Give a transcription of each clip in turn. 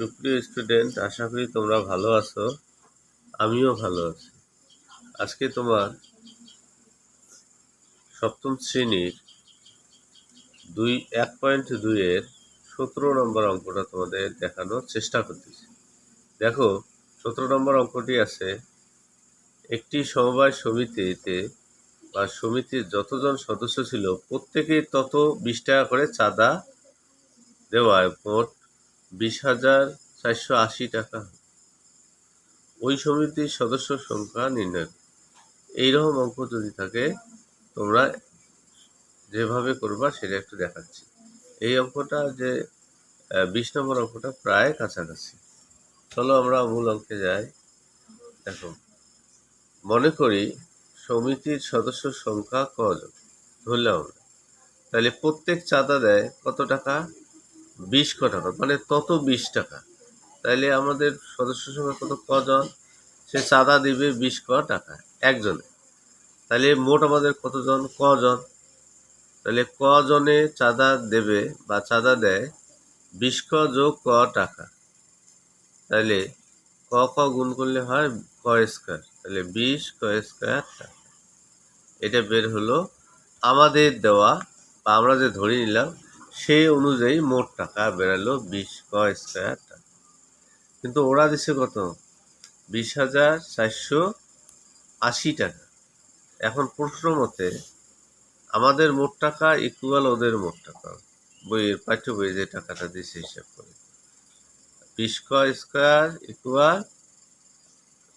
সুপ্রিয় স্টুডেন্ট আশা করি তোমরা ভালো আছো। আমিও ভালো আছি। আজকে তোমার সপ্তম শ্রেণির দুই, এক পয়েন্ট দুইয়ের সতেরো নম্বর অঙ্কটা তোমাদের দেখানোর চেষ্টা করতেছি। দেখো, সতেরো নম্বর অঙ্কটি আছে, একটি সমবায় সমিতিতে বা সমিতির যতজন সদস্য ছিল, প্রত্যেকেই তত বিশ টাকা করে চাঁদা দেওয়ায় মোট বিশ হাজার চারশো আশি টাকা। ওই সমিতির সদস্য সংখ্যা নির্ণয় এইরকম অঙ্ক যদি থাকে, তোমরা যেভাবে করবা সেটা একটু দেখাচ্ছি। এই অঙ্কটা যে বিশ নম্বর অঙ্কটা প্রায় কাছাকাছি। চলো আমরা মূল অঙ্কে যাই। দেখো, মনে করি সমিতির সদস্য সংখ্যা কজন? ধরলাম তাহলে প্রত্যেক চাঁদা দেয় কত টাকা? বিশ ক টাকা মানে তত বিশ টাকা। তাইলে আমাদের সদস্য সংখ্যা কত? কজন? সে চাঁদা দিবে বিশ ক টাকা, একজনে। তাহলে মোট আমাদের কতজন? কজন? তাহলে কজনে চাঁদা দেবে বা চাঁদা দেয় বিশ ক যোগ ক টাকা। তাহলে ক ক গুণ করলে হয় ক স্কোয়ার। তাহলে বিশ ক স্কোয়ার টাকা। এটা বের হলো আমাদের দেওয়া, বা আমরা যে ধরে নিলাম সেই অনুযায়ী মোট টাকা বেরালো বিশ ক স্কোয়ার টাকা। কিন্তু ওরা দিছে কত? বিশ হাজার চারশো আশি টাকা। এখন প্রশ্ন মতে, আমাদের মোট টাকা ইকুয়াল ওদের মোট টাকা। বইয়ের পাঠ্য বইয়ে যে টাকাটা দিছে হিসাব করে। বিশ ক স্কোয়ার ইকুয়াল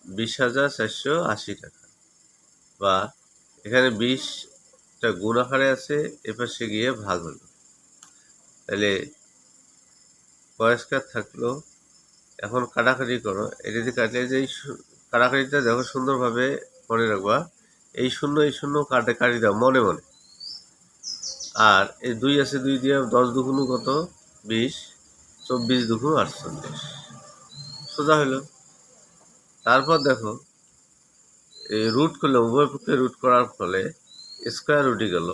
বিশ হাজার চারশো আশি টাকা। বা এখানে বিশটা গুণ আকারে আছে, এপাশে গিয়ে ভাগ হলো। তাহলে পরিষ্কার থাকল, এখন কাটাকাটি করো, এটা যদি কাটলে যে কাটাকাটিটা দেখো সুন্দরভাবে মনে রাখবা, এই শূন্য এই শূন্য কাটে, কাটি দাও, মনে মনে। আর এই দুই আছে দুই দিয়ে দশ দুগুণ কত? বিশ, চব্বিশ দুগুণ আটচল্লিশ। সোজা হলো। তারপর দেখো এই রুট করলে, উভয় পক্ষে রুট করার ফলে স্কোয়ার রুটই গেল,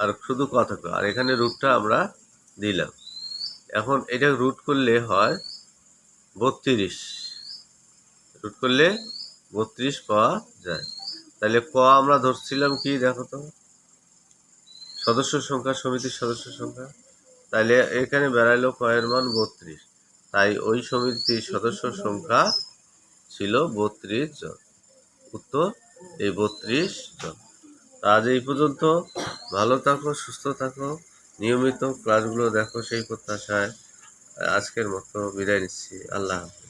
আর শুধু ক থাকল আর এখানে রুটটা আমরা দিলাম। এখন এটা রুট করলে হয় বত্রিশ। রুট করলে বত্রিশ পাওয়া যায়। তাহলে ক আমরা ধরছিলাম কি দেখো তো? সদস্য সংখ্যা, সমিতির সদস্য সংখ্যা। তাহলে এখানে বেড়াইলো কয়ের মান বত্রিশ। তাই ওই সমিতির সদস্য সংখ্যা ছিল বত্রিশ জন। উত্তর, এই বত্রিশ জন। আজ এই পর্যন্ত। ভালো থাকো, সুস্থ থাকো। নিয়মিত ক্লাসগুলো দেখো সেই প্রত্যাশায় আজকের মতো বিদায় নিচ্ছি। আল্লাহ হাফেজ।